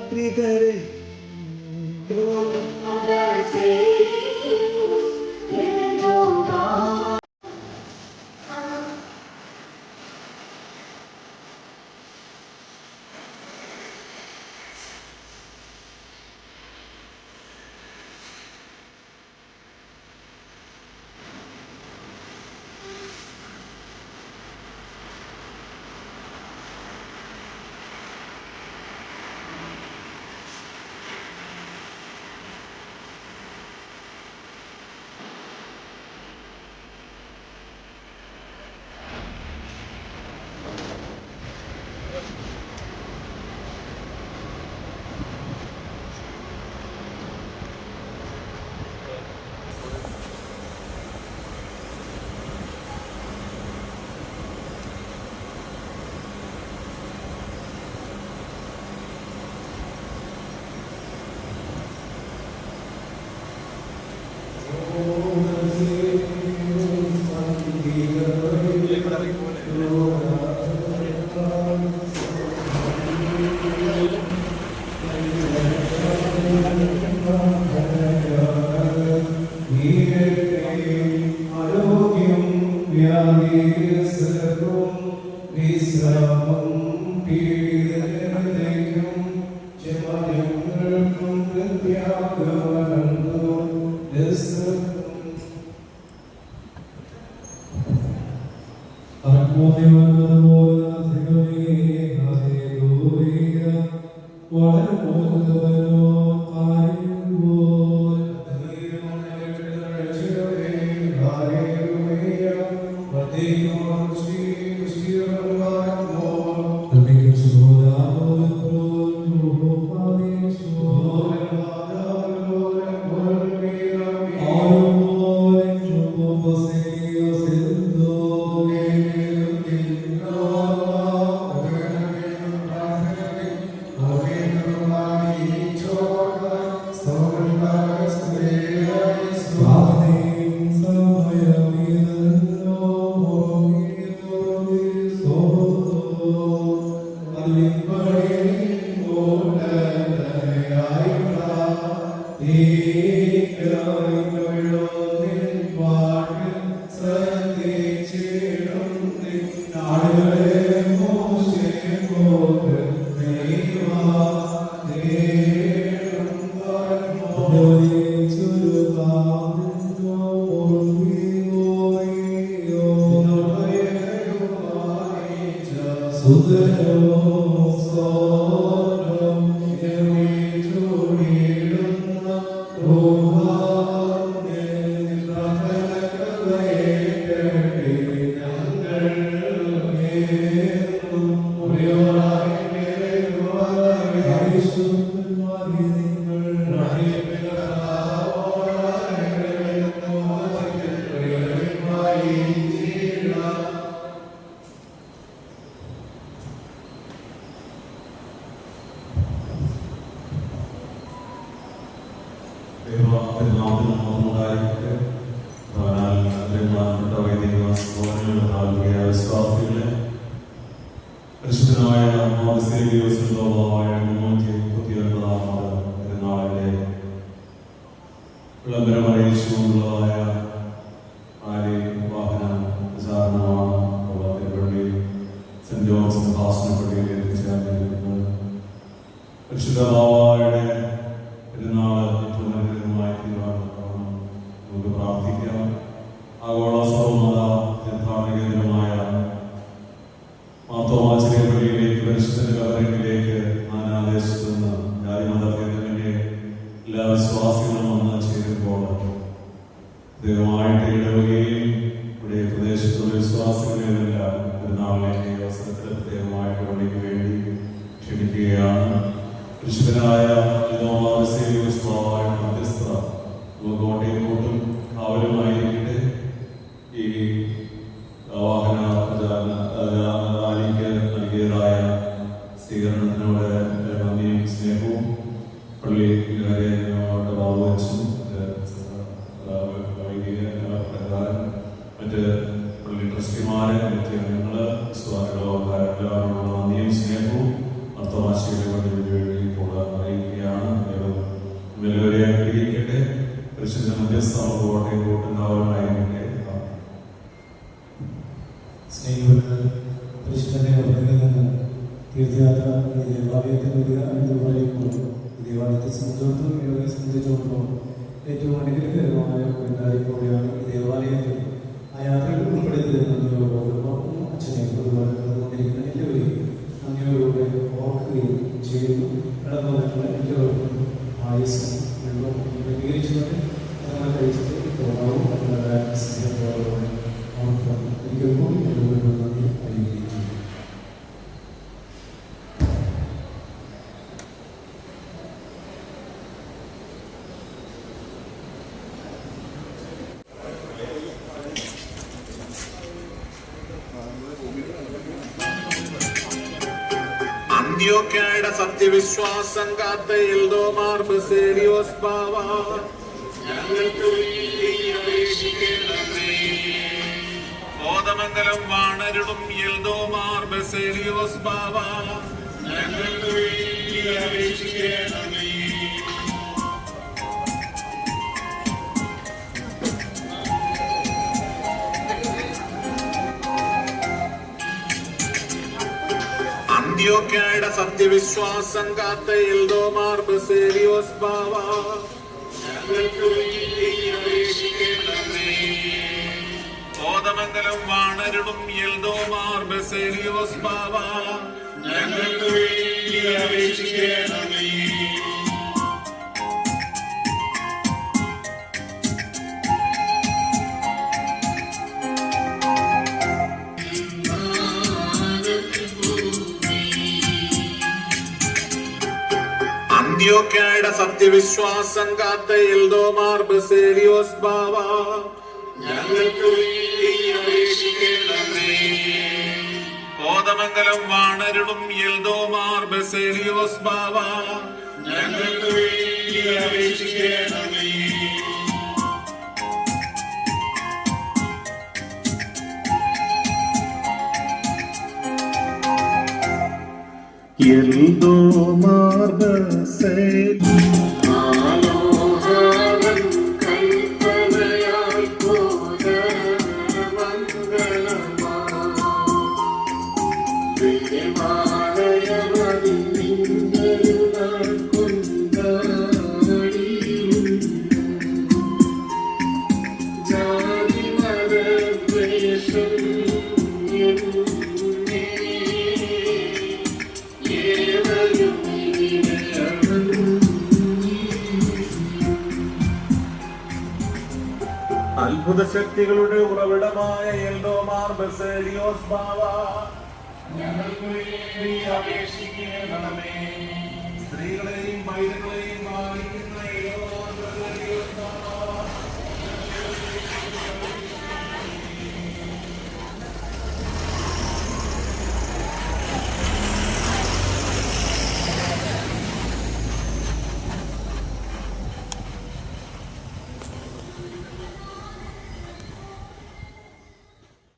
রাত্রি করে ആരോഗ്യം വ്യാധിയും വിശ്രാമം പീഡിതനും 我来的朋友们都发 to the hills, Lord. رب العظيم وملائكته ദൈവമായിട്ട് ഇടവകയും ട്രസ്റ്റിമാരെ മറ്റ് നന്ദിയും സ്നേഹവും വേണ്ടി ഇപ്പോൾ അറിയിക്കുകയാണ്. ദൈവം എല്ലാവരെയും അനുഗ്രഹിക്കട്ടെ. പരിശുദ്ധ ഒരു കാര്യം കൂടിയാണ് ദേവാലയത്തിൽ ആ യാത്രയിൽ ഉൾപ്പെടുത്തിയിരുന്നതിനോടൊപ്പം അച്ഛനെ ഒരുപാട് കടന്നുകൊണ്ടിരിക്കുന്ന എല്ലാവരെയും അന്ത്യോക്യയുടെ സത്യവിശ്വാസം കാത്ത എൽദോമാർ ബസേലിയോസ് ബാവ ഞങ്ങൾക്ക്. ബോധമംഗലം വാണരുടും എൽദോമാർ ബസേലിയോസ് ബാവ ഞങ്ങൾക്ക് വേണ്ടി അപേക്ഷിക്കണമേ അന്ത്യോക്യയുടെ സത്യവിശ്വാസം കാത്ത എൽദോമാർ ബസേലിയോസ് ബാവ. ബോധമംഗലം വാണരുടും എൽദോമാർ ബസേലിയോസ് ബാവ. ഞങ്ങൾക്ക് വേണ്ടി അപേക്ഷിക്കണമേ അന്ത്യോക്യയുടെ സത്യവിശ്വാസം കാത്ത എൽദോമാർ ബസേലിയോസ് ബാവ. ഞങ്ങൾക്ക് കോതമംഗലം വാണരുടും എൽദോമാർ ബസേലിയോസ് ബാവ. ഞങ്ങൾക്ക് വേണ്ടി അപേക്ഷിക്കണമേ. എൽദോ മാർബസേ അത്ഭുത ശക്തികളുടെ ഉറവിടമായ എൽഡോമാർ ബസേലിയോസ് ബാവ. സ്ത്രീകളെയും പൈതങ്ങളെയും ബാവ